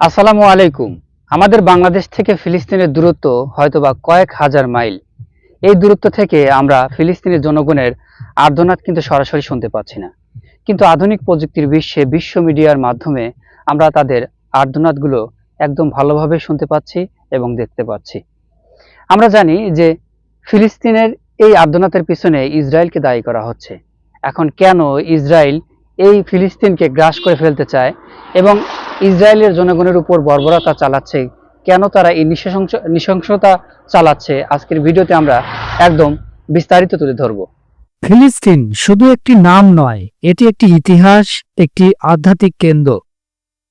আসসালামু আলাইকুম। আমাদের বাংলাদেশ থেকে ফিলিস্তিনের দূরত্ব হয়তোবা কয়েক হাজার মাইল। এই দূরত্ব থেকে আমরা ফিলিস্তিনের জনগণের আর্দনাদ কিন্তু সরাসরি শুনতে পাচ্ছি না। কিন্তু আধুনিক প্রযুক্তির বিশ্বে বিশ্ব মিডিয়ার মাধ্যমে আমরা তাদের আর্দনাদগুলো একদম ভালোভাবে শুনতে পাচ্ছি এবং দেখতে পাচ্ছি। আমরা জানি যে ফিলিস্তিনের এই আর্দনাতের পিছনে ইসরায়েলকে দায়ী করা হচ্ছে। এখন কেন ইসরায়েল এই ফিলিস্তিনকে গ্রাস করে ফেলতে চায় এবং ইসরায়েলের জনগণের উপর বর্বরতা চালাচ্ছে। কেন তারা এই নৃশংস নৃশংসতা চালাচ্ছে? আজকের ভিডিওতে আমরা একদম বিস্তারিত তুলে ধরবো। ফিলিস্তিন শুধু একটি নাম নয়, এটি একটি ইতিহাস, একটি আধ্যাত্মিক কেন্দ্র।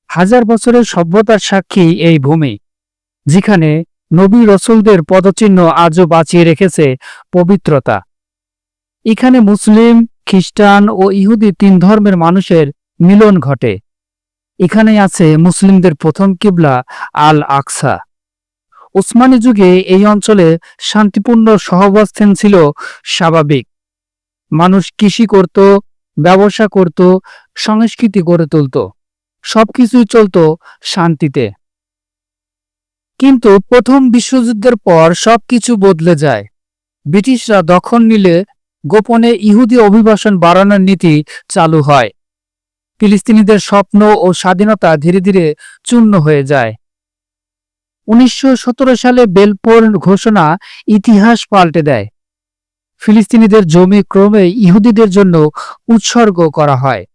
হাজার বছরের সভ্যতার সাক্ষী এই ভূমি, যেখানে নবী রসুলদের পদচিহ্ন আজও বাঁচিয়ে রেখেছে পবিত্রতা। এখানে মুসলিম খ্রিস্টান ও ইহুদি তিন ধর্মের মানুষের মিলন ঘটে। এখানে আছে মুসলিমদের প্রথম কিবলা আল আকসা ওসমানী যুগে এই অঞ্চলে শান্তিপূর্ণ সহাবস্থান ছিল স্বাভাবিক। মানুষ কৃষি করত, ব্যবসা করত, সংস্কৃতি গড়ে তুলত। সবকিছুই চলত শান্তিতে। কিন্তু প্রথম বিশ্বযুদ্ধের পর সবকিছু বদলে যায়। ব্রিটিশরা দখল নিলে গোপনে ইহুদি অভিবাসন বাড়ানোর নীতি চালু হয়। ফিলিস্তিনিদের স্বপ্ন ও স্বাধীনতা ধীরে ধীরে চূর্ণ হয়ে যায়। উনিশশো সতেরো সালে বেলপোর ঘোষণা ইতিহাস পাল্টে দেয়। ফিলিস্তিনিদের জমি ক্রমে ইহুদিদের জন্য উৎসর্গ করা হয়।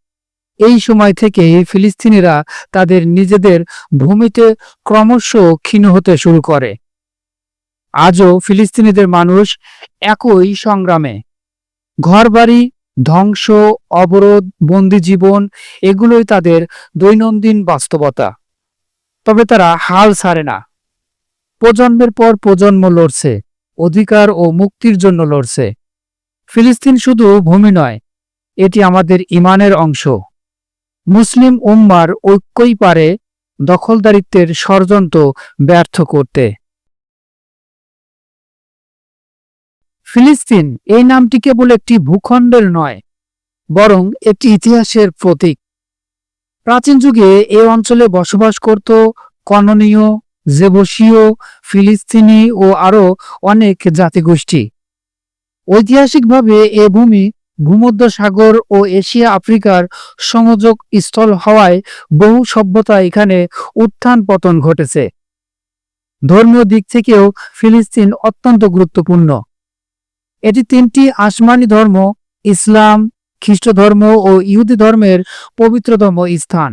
এই সময় থেকে ফিলিস্তিনিরা তাদের নিজেদের ভূমিতে ক্রমশ ক্ষীণ হতে শুরু করে। আজও ফিলিস্তিনিদের মানুষ একই সংগ্রামে। ঘরবাড়ি, ধ্বংস, অবরোধ, বন্দি জীবন, এগুলোই তাদের দৈনন্দিন বাস্তবতা। তবে তারা হাল ছাড়ে না। প্রজন্মের পর প্রজন্ম লড়ছে, অধিকার ও মুক্তির জন্য লড়ছে। ফিলিস্তিন শুধু ভূমি নয়, এটি আমাদের ইমানের অংশ। মুসলিম উম্মার ঐক্যই পারে দখলদারিত্বের ষড়যন্ত্র ব্যর্থ করতে। ফিলিস্তিন এই নামটি কেবল একটি ভূখণ্ডের নয়, বরং একটি ইতিহাসের প্রতীক। প্রাচীন যুগে এ অঞ্চলে বসবাস করত কননীয়, জেবসীয়, ফিলিস্তিনি ও আরও অনেক জাতিগোষ্ঠী। ঐতিহাসিকভাবে এ ভূমি ভূমধ্য সাগর ও এশিয়া আফ্রিকার সংযোগ স্থল হওয়ায় বহু সভ্যতা এখানে উত্থান পতন ঘটেছে। ধর্মীয় দিক থেকেও ফিলিস্তিন অত্যন্ত গুরুত্বপূর্ণ। এটি তিনটি আসমানি ধর্ম, ইসলাম, খ্রিস্ট ধর্ম ও ইহুদি ধর্মের পবিত্রতম স্থান।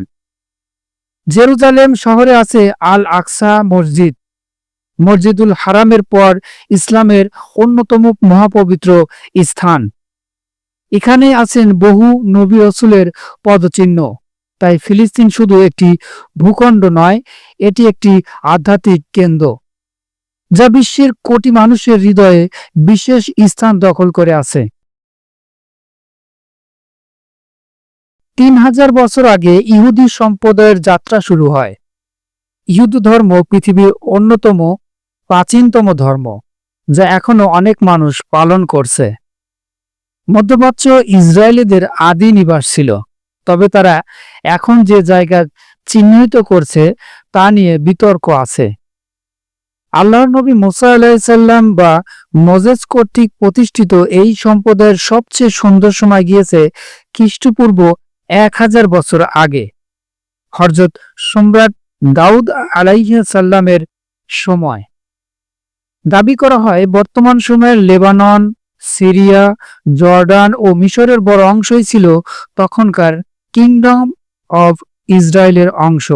জেরুজালেম শহরে আছে আল আকসা মসজিদ। মসজিদুল হারামের পর ইসলামের অন্যতম মহাপবিত্র স্থান। এখানে আছেন বহু নবী রসুলের পদচিহ্ন। তাই ফিলিস্তিন শুধু একটি ভূখণ্ড নয়, এটি একটি আধ্যাত্মিক কেন্দ্র। যা বিশ্বের কোটি মানুষের হৃদয়ে বিশেষ স্থান দখল করে আছে। তিন হাজার বছর আগে ইহুদি সম্প্রদায়ের যাত্রা শুরু হয়। ইহুদ ধর্ম পৃথিবীর অন্যতম, প্রাচীনতম ধর্ম, যা এখনও অনেক মানুষ পালন করছে। মধ্যপ্রাচ্য ইসরায়েলিদের আদি নিবাস ছিল, তবে তারা এখন যে জায়গা চিহ্নিত করছে তা নিয়ে বিতর্ক আছে। আল্লাহর নবী মোসা আলাহিসাল্লাম বা মজেস কর্তৃক প্রতিষ্ঠিত এই সম্প্রদায়ের সবচেয়ে সুন্দর সময় গিয়েছে খ্রিস্টপূর্ব এক হাজার বছর আগে। হরজত সম্রাট দাউদ আলাইসাল্লামের সময়। দাবি করা হয়, বর্তমান সময়ের লেবানন, সিরিয়া, জর্ডান ও মিশরের বড় অংশই ছিল তখনকার কিংডম অব ইসরায়েলের অংশ।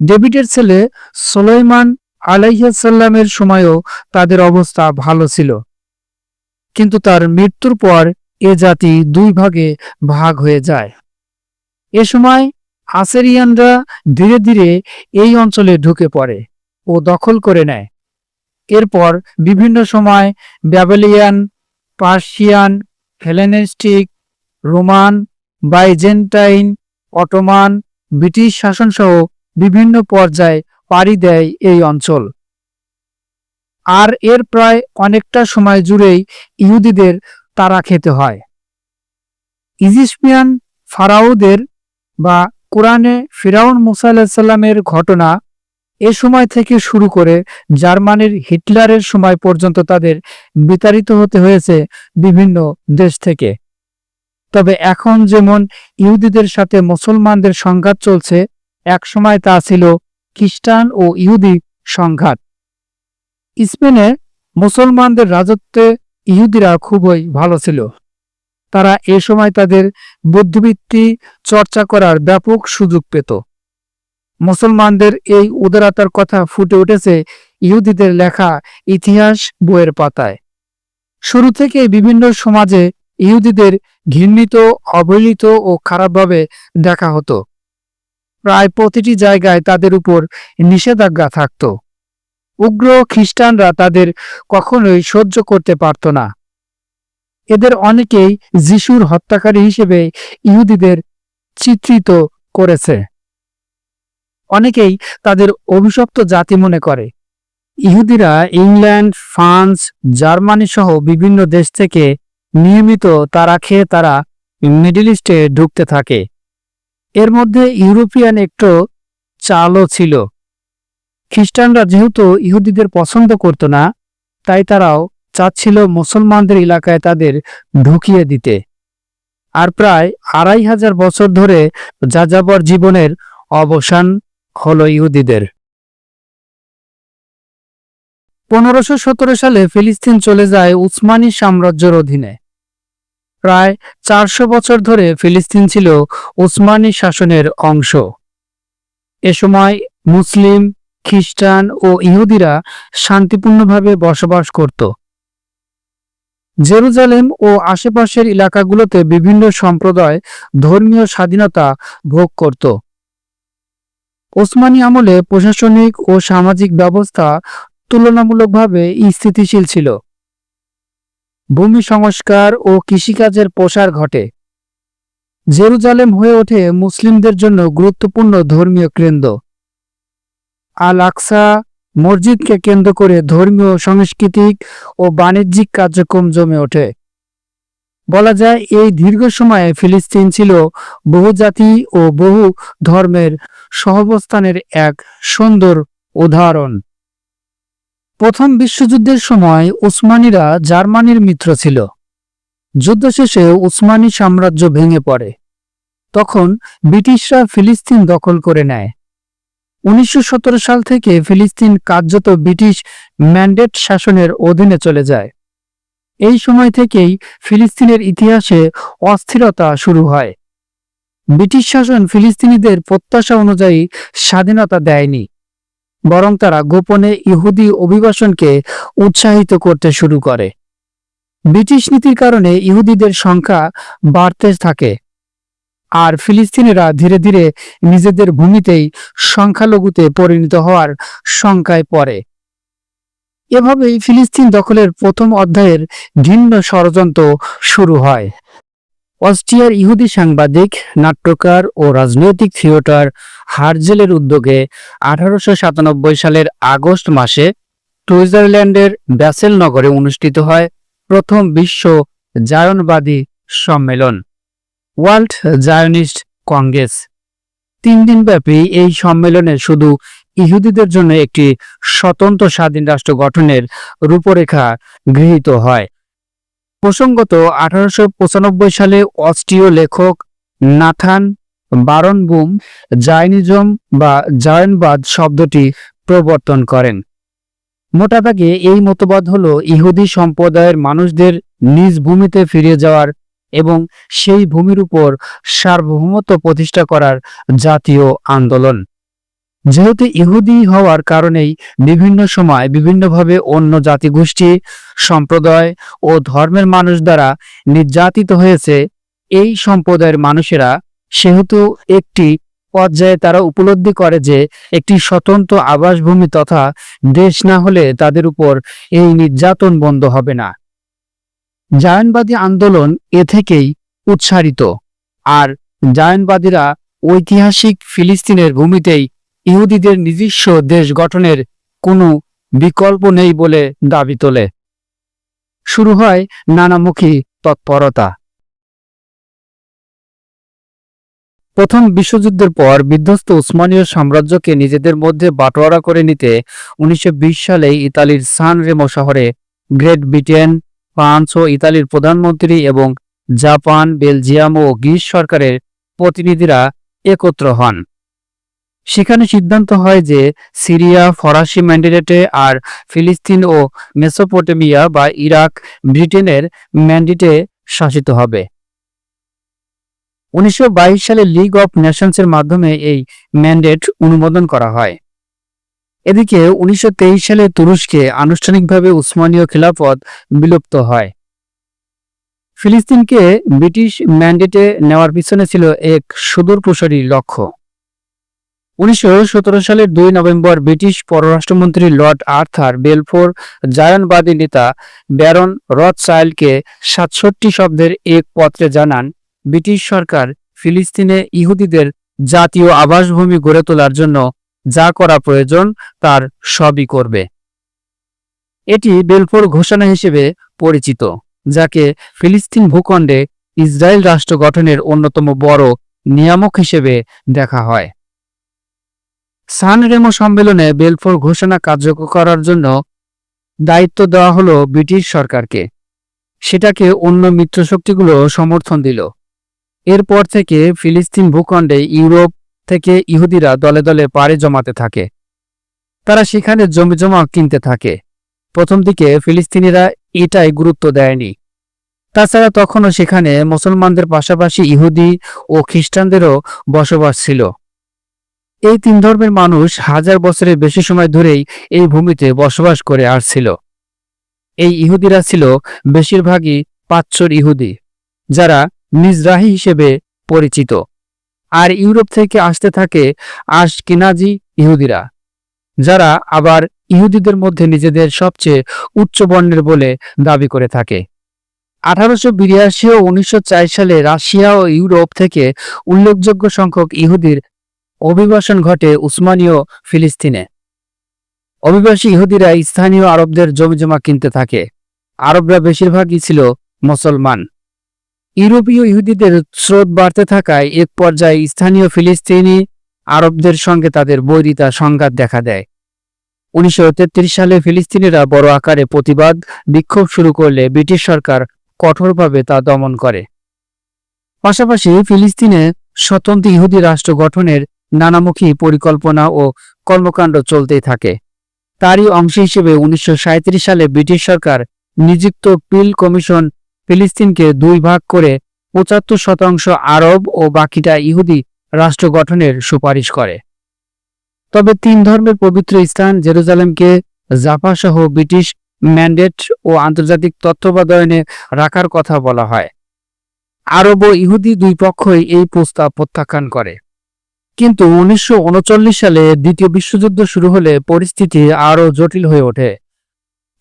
ডেভিডের ছেলে সোলাইমান আলাইসাল্লামের সময়ও তাদের অবস্থা ভালো ছিল। কিন্তু তার মৃত্যুর পর এ জাতি দুই ভাগে ভাগ হয়ে যায়। এ সময় আসেরিয়ানরা ধীরে ধীরে এই অঞ্চলে ঢুকে পড়ে ও দখল করে নেয়। এরপর বিভিন্ন সময় Babylonian, Persian, Hellenistic, Roman, Byzantine, Ottoman, British শাসনসহ বিভিন্ন পর্যায়ে পাড়ি দেয় এই অঞ্চল। আর এর প্রায় অনেকটা সময় জুড়েই ইহুদিদের তারা খেতে হয়। ইজিস্পিয়ান ফারাউদের বা কোরআনে ফিরাউন মুসা আলাহিসাল্লামের ঘটনা এ সময় থেকে শুরু করে জার্মানির হিটলারের সময় পর্যন্ত তাদের বিতাড়িত হতে হয়েছে বিভিন্ন দেশ থেকে। তবে এখন যেমন ইহুদিদের সাথে মুসলমানদের সংঘাত চলছে, এক সময় তা ছিল খ্রিস্টান ও ইহুদি সংঘাত। স্পেনে মুসলমানদের রাজত্বে ইহুদিরা খুবই ভালো ছিল। তারা এ সময় তাদের বুদ্ধিবৃত্তি চর্চা করার ব্যাপক সুযোগ পেত। মুসলমানদের এই উদারতার কথা ফুটে উঠেছে ইহুদিদের লেখা ইতিহাস বইয়ের পাতায়। শুরু থেকে বিভিন্ন সমাজে ইহুদিদের ঘৃণিত, অবহেলিত ও খারাপভাবে দেখা হতো। প্রায় প্রতিটি জায়গায় তাদের উপর নিষেধাজ্ঞা থাকত। উগ্র খ্রিস্টানরা তাদের কখনোই সহ্য করতে পারত না। এদের অনেকেই যিশুর হত্যাকারী হিসেবে ইহুদিদের চিত্রিত করেছে। অনেকেই তাদের অভিশপ্ত জাতি মনে করে। ইহুদিরা ইংল্যান্ড, ফ্রান্স, জার্মানি সহ বিভিন্ন দেশ থেকে নিয়মিত তারা খেয়ে তারা মিডল ইস্টে ঢুকতে থাকে। এর মধ্যে ইউরোপিয়ান একটু চালও ছিল। খ্রিস্টানরা যেহেতু ইহুদিদের পছন্দ করত না, তাই তারাও চাচ্ছিল মুসলমানদের এলাকায় তাদের ঢুকিয়ে দিতে। আর প্রায় আড়াই হাজার বছর ধরে যাযাবর জীবনের অবসান হলো ইহুদিদের। পনেরোশো সালে ফিলিস্তিন চলে যায় উসমানী সাম্রাজ্যের অধীনে। প্রায় চারশো বছর ধরে ফিলিস্তিন ছিল উসমানী শাসনের অংশ। এ সময় মুসলিম, খ্রিস্টান ও ইহুদিরা শান্তিপূর্ণভাবে বসবাস করত। জেরুজালেম ও আশেপাশের এলাকাগুলোতে বিভিন্ন সম্প্রদায় ধর্মীয় স্বাধীনতা ভোগ করত। ওসমানী আমলে প্রশাসনিক ও সামাজিক ব্যবস্থা তুলনামূলকভাবে স্থিতিশীল ছিল। ভূমি সংস্কার ও কৃষিকাজের প্রসার ঘটে। জেরুজালেম হয়ে ওঠে মুসলিমদের জন্য গুরুত্বপূর্ণ ধর্মীয় কেন্দ্র। আল আকসা মসজিদকে কেন্দ্র করে ধর্মীয়, সাংস্কৃতিক ও বাণিজ্যিক কার্যক্রম জমে ওঠে। বলা যায়, এই দীর্ঘ সময়ে ফিলিস্তিন ছিল বহুজাতি ও বহু ধর্মের সহাবস্থানের এক সুন্দর উদাহরণ। প্রথম বিশ্বযুদ্ধের সময় উসমানীরা জার্মানির মিত্র ছিল। যুদ্ধ শেষে উসমানী সাম্রাজ্য ভেঙে পড়ে। তখন ব্রিটিশরা ফিলিস্তিন দখল করে নেয়। উনিশশো সতেরো সাল থেকে ফিলিস্তিন কার্যত ব্রিটিশ ম্যান্ডেট শাসনের অধীনে চলে যায়। এই সময় থেকেই ফিলিস্তিনের ইতিহাসে অস্থিরতা শুরু হয়। ব্রিটিশ শাসন ফিলিস্তিনিদের প্রত্যাশা অনুযায়ী স্বাধীনতা দেয়নি। বরং তারা গোপনে ইহুদি অভিবাসনকে উৎসাহিত করতে শুরু করে। ব্রিটিশ নীতির কারণে ইহুদিদের সংখ্যা বাড়তে থাকে আর ফিলিস্তিনিরা ধীরে ধীরে নিজেদের ভূমিতেই সংখ্যালঘুতে পরিণত হওয়ার শঙ্কায় পড়ে। এভাবেই ফিলিস্তিন দখলের প্রথম অধ্যায়ের ভিন্ন ষড়যন্ত্র শুরু হয়। অস্ট্রিয়ার ইহুদি সাংবাদিক, নাট্যকার ও রাজনৈতিক থিয়েটার হার্জেলের উদ্যোগে আঠারোশো সাতানব্বই সালের আগস্ট মাসে সুইজারল্যান্ডের ব্যাসেল নগরে অনুষ্ঠিত হয় প্রথম বিশ্ব জায়নবাদী সম্মেলন, ওয়ার্ল্ড জায়নিস্ট কংগ্রেস। তিন দিনব্যাপী এই সম্মেলনে শুধু ইহুদিদের জন্য একটি স্বতন্ত্র স্বাধীন রাষ্ট্র গঠনের রূপরেখা গৃহীত হয়। প্রসঙ্গত, আঠারোশো পঁচানব্বই সালে অস্ট্রীয় লেখক নাথান বারনবুম জায়নিজম বা জায়নবাদ শব্দটি প্রবর্তন করেন। মোটা দাগে এই মতবাদ হল ইহুদি সম্প্রদায়ের মানুষদের নিজ ভূমিতে ফিরে যাওয়ার এবং সেই ভূমির উপর সার্বভৌমত্ব প্রতিষ্ঠা করার জাতীয় আন্দোলন। যেহেতু ইহুদি হওয়ার কারণেই বিভিন্ন সময় বিভিন্নভাবে অন্য জাতিগোষ্ঠী, সম্প্রদায় ও ধর্মের মানুষ দ্বারা নির্যাতিত হয়েছে, এই সম্প্রদায়ের মানুষেরা সেহেতু একটি পর্যায়ে তারা উপলব্ধি করে যে একটি স্বতন্ত্র আবাসভূমি তথা দেশ না হলে তাদের উপর এই নির্যাতন বন্ধ হবে না। জায়নবাদী আন্দোলন এ থেকেই উৎসারিত। আর জায়নবাদীরা ঐতিহাসিক ফিলিস্তিনের ভূমিতেই ইহুদিদের নিজস্ব দেশ গঠনের কোনো বিকল্প নেই বলে দাবি তোলে। শুরু হয় নানামুখী তৎপরতা। প্রথম বিশ্বযুদ্ধের পর বিধ্বস্ত উসমানীয় সাম্রাজ্যকে নিজেদের মধ্যে বাটোয়ারা করে নিতে উনিশশো বিশ সালে ইতালির সান রেমো শহরে গ্রেট ব্রিটেন, ফ্রান্স ও ইতালির প্রধানমন্ত্রী এবং জাপান, বেলজিয়াম ও গ্রিস সরকারের প্রতিনিধিরা একত্র হন। সেখানে সিদ্ধান্ত হয় যে সিরিয়া, ফরাসি ম্যান্ডেটেটে আর ফিলিস্তিন ও মেসোপটেমিয়া বা ইরাক, ব্রিটেনের ম্যান্ডেটে শাসিত হবে। উনিশশো বাইশ সালে লিগ অফ নেশনসের মাধ্যমে এই ম্যান্ডেট অনুমোদন করা হয়। এদিকে উনিশশো তেইশ সালে তুরস্কে আনুষ্ঠানিকভাবে উসমানীয় খিলাফত বিলুপ্ত হয়। ফিলিস্তিনকে ব্রিটিশ ম্যান্ডেটে নেওয়ার পিছনে ছিল এক সুদূর প্রসারী লক্ষ্য। উনিশশো সতেরো সালের দুই নভেম্বর ব্রিটিশ পররাষ্ট্রমন্ত্রী লর্ড আর্থার বেলফোর জায়ানবাদী নেতা ব্যারন রথচাইল্ডকে সাতষট্টি শব্দের এক পত্রে জানান, ব্রিটিশ সরকার ফিলিস্তিনে ইহুদিদের জাতীয় আবাসভূমি গড়ে তোলার জন্য যা করা প্রয়োজন তার সবই করবে। এটি বেলফোর ঘোষণা হিসেবে পরিচিত, যাকে ফিলিস্তিন ভূখণ্ডে ইসরায়েল রাষ্ট্র গঠনের অন্যতম বড় নিয়ামক হিসেবে দেখা হয়। সান রেমো সম্মেলনে বেলফোর ঘোষণা কার্যকর করার জন্য দায়িত্ব দেওয়া হলো ব্রিটিশ সরকারকে। সেটাকে অন্য মিত্রশক্তিগুলো সমর্থন দিল। এরপর থেকে ফিলিস্তিন ভূখণ্ডে ইউরোপ থেকে ইহুদিরা দলে দলে পাড়ি জমাতে থাকে। তারা সেখানে জমি জমা কিনতে থাকে। প্রথম দিকে ফিলিস্তিনিরা এটাই গুরুত্ব দেয়নি। তাছাড়া তখনও সেখানে মুসলমানদের পাশাপাশি ইহুদি ও খ্রিস্টানদেরও বসবাস ছিল। এই তিন ধর্মের মানুষ হাজার বছরের বেশি সময় ধরেই এই ভূমিতে বসবাস করে আসছিল। এই ইহুদিরা ছিল বেশিরভাগই পাচ্চর ইহুদি, যারা মিজরাহি হিসেবে পরিচিত। আর ইউরোপ থেকে আসতে থাকে আশকিনাজি ইহুদিরা, যারা আবার ইহুদিদের মধ্যে নিজেদের সবচেয়ে উচ্চ বর্ণের বলে দাবি করে থাকে। আঠারোশো বিরাশি ও উনিশশো চার সালে রাশিয়া ও ইউরোপ থেকে উল্লেখযোগ্য সংখ্যক ইহুদির অভিবাসন ঘটে উসমানীয় ফিলিস্তিনে। অভিবাসী ইহুদিরা স্থানীয় আরবদের জমিজমা কিনতে থাকে। আরবরা বেশিরভাগই ছিল মুসলমান। ইউরোপীয় ইহুদিদের স্রোত বাড়তে থাকায় এক পর্যায়ে স্থানীয় ফিলিস্তিনি আরবদের সঙ্গে তাদের বৈরিতা সংঘাত দেখা দেয়। উনিশশো তেত্রিশ সালে ফিলিস্তিনিরা বড় আকারে প্রতিবাদ, বিক্ষোভ শুরু করলে ব্রিটিশ সরকার কঠোরভাবে তা দমন করে। পাশাপাশি ফিলিস্তিনে স্বতন্ত্র ইহুদি রাষ্ট্র গঠনের নানামুখী পরিকল্পনা ও কর্মকাণ্ড চলতেই থাকে। তারই অংশ হিসেবে উনিশশো সাঁইত্রিশ সালে ব্রিটিশ সরকার নিযুক্ত পিল কমিশন ফিলিস্তিনকে দুই ভাগ করে পঁচাত্তর শতাংশ আরব ও বাকিটা ইহুদি রাষ্ট্র গঠনের সুপারিশ করে। তবে তিন ধর্মের পবিত্র স্থান জেরুজালেমকে জাফা সহ ব্রিটিশ ম্যান্ডেট ও আন্তর্জাতিক তত্ত্বাবধানে রাখার কথা বলা হয়। আরব ও ইহুদি দুই পক্ষই এই প্রস্তাব প্রত্যাখ্যান করে। কিন্তু উনিশশো উনচল্লিশ সালে দ্বিতীয় বিশ্বযুদ্ধ শুরু হলে পরিস্থিতি আরও জটিল হয়ে ওঠে।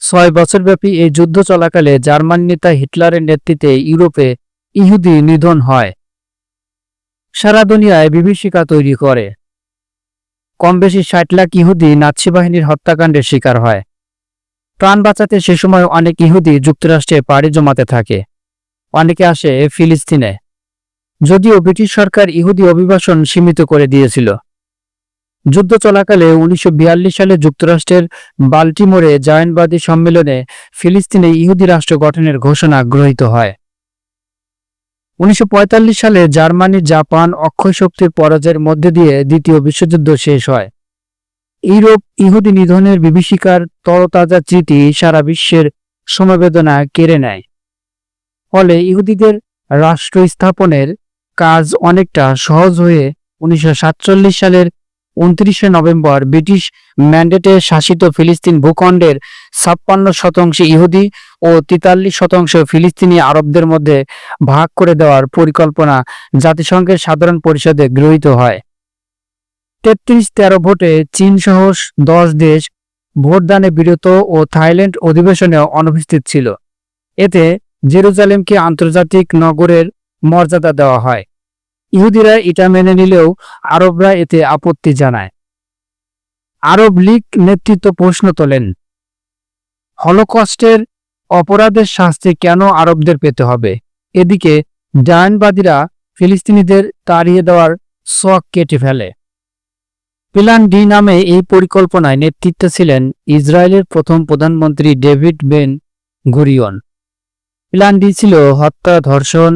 ছয় বছরব্যাপী এই যুদ্ধ চলাকালে জার্মান নেতা হিটলারের নেতৃত্বে ইউরোপে ইহুদি নিধন হয়। সারা দুনিয়ায় বিভীষিকা তৈরি করে। কম বেশি ষাট লাখ ইহুদি নাৎসি বাহিনীর হত্যাকাণ্ডের শিকার হয়। প্রাণ বাঁচাতে সে সময় অনেক ইহুদি যুক্তরাষ্ট্রে পাড়ি জমাতে থাকে। অনেকে আসে ফিলিস্তিনে। যদিও ব্রিটিশ সরকার ইহুদি অভিবাসন সীমিত করে দিয়েছিল। যুদ্ধ চলাকালে উনিশশো বিয়াল্লিশ সালে যুক্তরাষ্ট্রের বাল্টিমোরে জায়নবাদী সম্মেলনে ফিলিস্তিনে ইহুদি রাষ্ট্র গঠনের ঘোষণা গৃহীত হয়। উনিশশো পঁয়তাল্লিশ সালে জার্মানি, জাপান অক্ষয় শক্তির পরাজয়ের মধ্যে দিয়ে দ্বিতীয় বিশ্বযুদ্ধ শেষ হয়। ইউরোপ ইহুদি নিধনের বিভীষিকার তরতাজা স্মৃতি সারা বিশ্বের সমবেদনা কেড়ে নেয়। ফলে ইহুদিদের রাষ্ট্র স্থাপনের কাজ অনেকটা সহজ হয়ে উনিশশো সাতচল্লিশ সালের উনত্রিশে নভেম্বর ব্রিটিশ ম্যান্ডেটে শাসিত ফিলিস্তিন ভূখণ্ডের ছাপ্পান্ন শতাংশ ইহুদি ও তেতাল্লিশ শতাংশ ফিলিস্তিনি আরবদের মধ্যে ভাগ করে দেওয়ার পরিকল্পনা জাতিসংঘের সাধারণ পরিষদে গৃহীত হয়। তেত্রিশ তেরো ভোটে চীন সহ দশ দেশ ভোটদানে বিরত ও থাইল্যান্ড অধিবেশনে অনুপস্থিত ছিল। এতে জেরুজালেমকে আন্তর্জাতিক নগরের মর্যাদা দেওয়া হয়। ইহুদিরা এটা মেনে নিলেও আরবরা এতে আপত্তি জানায়। আরব লীগ নেতৃত্ব প্রশ্ন তোলেন, হলোকস্টের অপরাধের শাস্তি কেন আরবদের পেতে হবে? এদিকে ডায়নবাদীরা ফিলিস্তিনিদের তাড়িয়ে দেওয়ার শখ কেটে ফেলে। প্ল্যান ডি নামে এই পরিকল্পনায় নেতৃত্বে ছিলেন ইসরায়েলের প্রথম প্রধানমন্ত্রী David Ben Gurion. Plan D ছিল হত্যা, ধর্ষণ,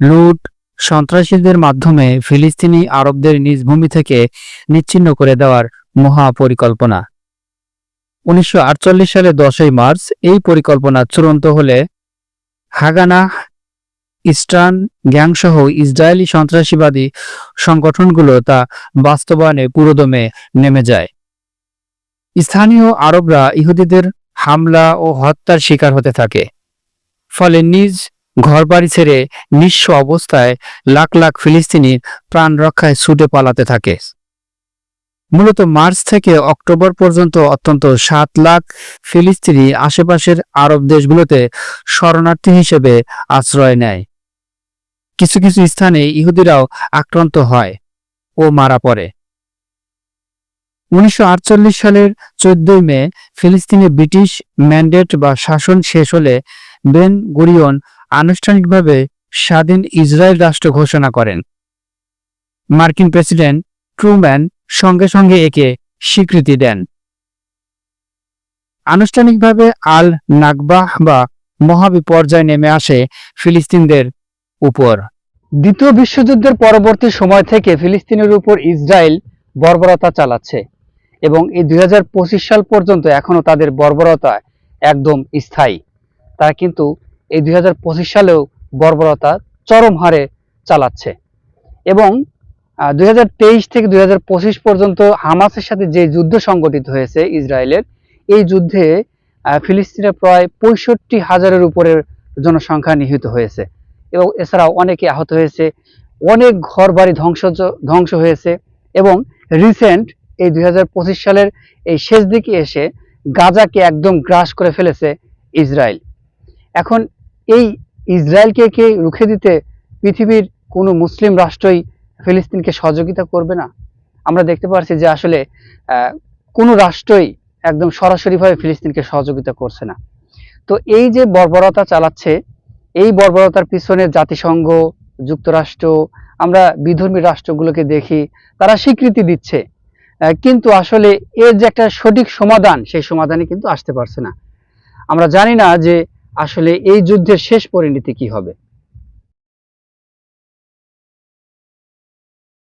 লুট সন্ত্রাসীদের মাধ্যমে ফিলিস্তিনি আরবদের নিজ ভূমি থেকে নিচ্ছিন্ন করে দেওয়ার মহা পরিকল্পনা উনিশশো সালে দশই মার্চ এই পরিকল্পনা চূড়ান্ত হলে হাগানা, ইস্টার্ন গ্যাংসহ ইসরায়েলি সন্ত্রাসীবাদী সংগঠনগুলো তা বাস্তবায়নে পুরোদমে নেমে যায়। স্থানীয় আরবরা ইহুদিদের হামলা ও হত্যার শিকার হতে থাকে। ফলে নিজ ঘরবাড়ি ছেড়ে নিঃস্ব অবস্থায় লাখ লাখ ফিলিস্তিনি প্রাণ রক্ষায় ছুটে পালাতে থাকে। মূলত মার্চ থেকে অক্টোবর পর্যন্ত অত্যন্ত সাত লাখ ফিলিস্তিনি আশেপাশের আরব দেশগুলোতে শরণার্থী হিসেবে আশ্রয় নেয়। কিছু কিছু স্থানে ইহুদিরাও আক্রান্ত হয় ও মারা পড়ে। উনিশশো আটচল্লিশ সালের চোদ্দই মে ফিলিস্তিনে ব্রিটিশ ম্যান্ডেট বা শাসন শেষ হলে বেন গুরিয়ন আনুষ্ঠানিকভাবে স্বাধীন ইসরায়েল রাষ্ট্র ঘোষণা করেন। মার্কিন প্রেসিডেন্ট ট্রুম্যান সঙ্গে সঙ্গে একে স্বীকৃতি দেন। আনুষ্ঠানিকভাবে আল নাকবাহ বা মহাবিপর্যয় নেমে আসে ফিলিস্তিনদের উপর। দ্বিতীয় বিশ্বযুদ্ধের পরবর্তী সময় থেকে ফিলিস্তিনের উপর ইসরায়েল বর্বরতা চালাচ্ছে এবং এই দুই হাজার পঁচিশ সাল পর্যন্ত এখনও তাদের বর্বরতা একদম স্থায়ী। তারা কিন্তু এই দুই হাজার পঁচিশ সালেও বর্বরতা চরম হারে চালাচ্ছে। এবং দুই হাজার তেইশ থেকে দুই হাজার পঁচিশ পর্যন্ত হামাসের সাথে যে যুদ্ধ সংগঠিত হয়েছে ইসরায়েলের, এই যুদ্ধে ফিলিস্তিনের প্রায় পঁয়ষট্টি হাজারের উপরের জনসংখ্যা নিহিত হয়েছে। এবং এছাড়াও অনেকে আহত হয়েছে, অনেক ঘর বাড়ি ধ্বংস ধ্বংস হয়েছে এবং রিসেন্ট এই দুই হাজার পঁচিশ সালের এই শেষ দিকে এসে গাজাকে একদম গ্রাস করে ফেলেছে ইসরায়েল। এখন এই ইসরায়েলকে কে রুখে দিতে পৃথিবীর কোনো মুসলিম রাষ্ট্রই ফিলিস্তিনকে সহযোগিতা করবে না? আমরা দেখতে পাচ্ছি যে আসলে কোনো রাষ্ট্রই একদম সরাসরিভাবে ফিলিস্তিনকে সহযোগিতা করছে না। তো এই যে বর্বরতা চালাচ্ছে, এই বর্বরতার পিছনে জাতিসংঘ, যুক্তরাষ্ট্র, আমরা বিধর্মী রাষ্ট্রগুলোকে দেখি, তারা স্বীকৃতি দিচ্ছে। কিন্তু আসলে এর যে একটা সঠিক সমাধান, সেই সমাধানে কিন্তু আসতে পারছে না। আমরা জানি না যে আসলে এই যুদ্ধের শেষ পরিণতি কি হবে?